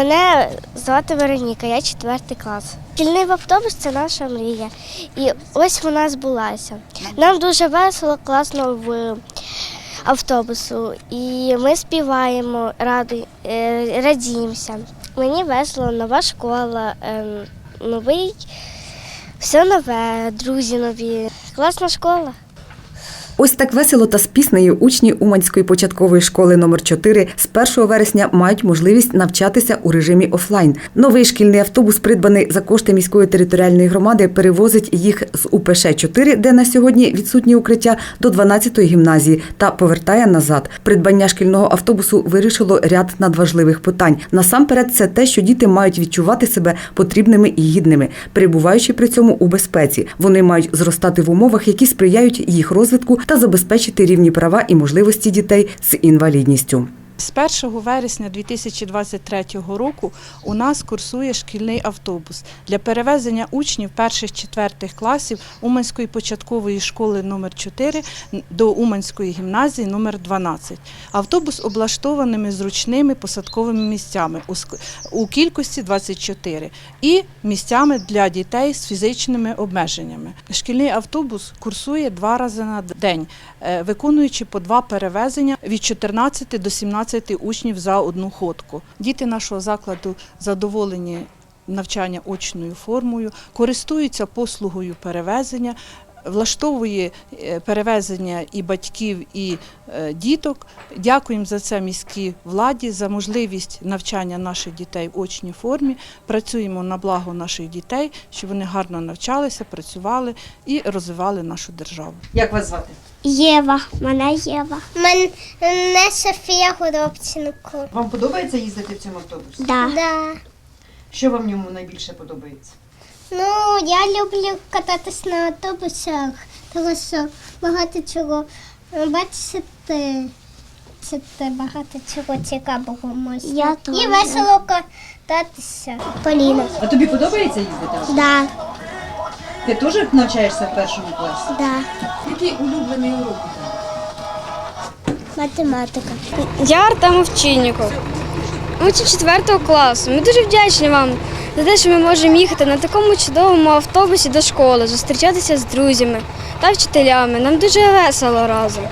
Мене звати Вероніка, я четвертий клас. Шкільний автобус це наша мрія. І ось вона збулася. Нам дуже весело, класно в автобусу. І ми співаємо, ради, е, радіємося. Мені весело, нова школа, ем, новий, все нове, друзі нові. Класна школа. Ось так весело та з піснею учні Уманської початкової школи номер 4 з 1 вересня мають можливість навчатися у режимі офлайн. Новий шкільний автобус, придбаний за кошти міської територіальної громади, перевозить їх з УПШ 4 де на сьогодні відсутні укриття, до 12-ї гімназії та повертає назад. Придбання шкільного автобусу вирішило ряд надважливих питань. Насамперед, це те, що діти мають відчувати себе потрібними і гідними, перебуваючи при цьому у безпеці. Вони мають зростати в умовах, які сприяють їх розвитку та забезпечити рівні права і можливості дітей з інвалідністю. З 1 вересня 2023 року у нас курсує шкільний автобус для перевезення учнів перших-четвертих класів Уманської початкової школи номер 4 до Уманської гімназії номер 12. Автобус облаштованими зручними посадковими місцями у кількості 24 і місцями для дітей з фізичними обмеженнями. Шкільний автобус курсує два рази на день, е, виконуючи по два перевезення від 14 до 17 учнів за одну ходку. Діти нашого закладу задоволені навчання очною формою, користуються послугою перевезення. Влаштовує е, перевезення і батьків, і е, діток. Дякуємо за це міській владі, за можливість навчання наших дітей в очній формі. Працюємо на благо наших дітей, щоб вони гарно навчалися, працювали і розвивали нашу державу. Як вас звати? Єва, мене Єва. Мене Софія Горобченко. Вам подобається їздити в цьому автобусі? Да. Да. Що вам в ньому найбільше подобається? Ну, я люблю кататись на автобусах, тому що багато чого бачите. Це багато чого цікавого можна. Я І весело кататися. Поліна. А тобі подобається їздити? Да, Ти теж навчаєшся в першому класі? да. Який улюблений урок? Математика. Я Артем Овчинніков, учень 4 класу. Ми дуже вдячні вам за те, що ми можемо їхати на такому чудовому автобусі до школи, зустрічатися з друзями та вчителями. Нам дуже весело разом.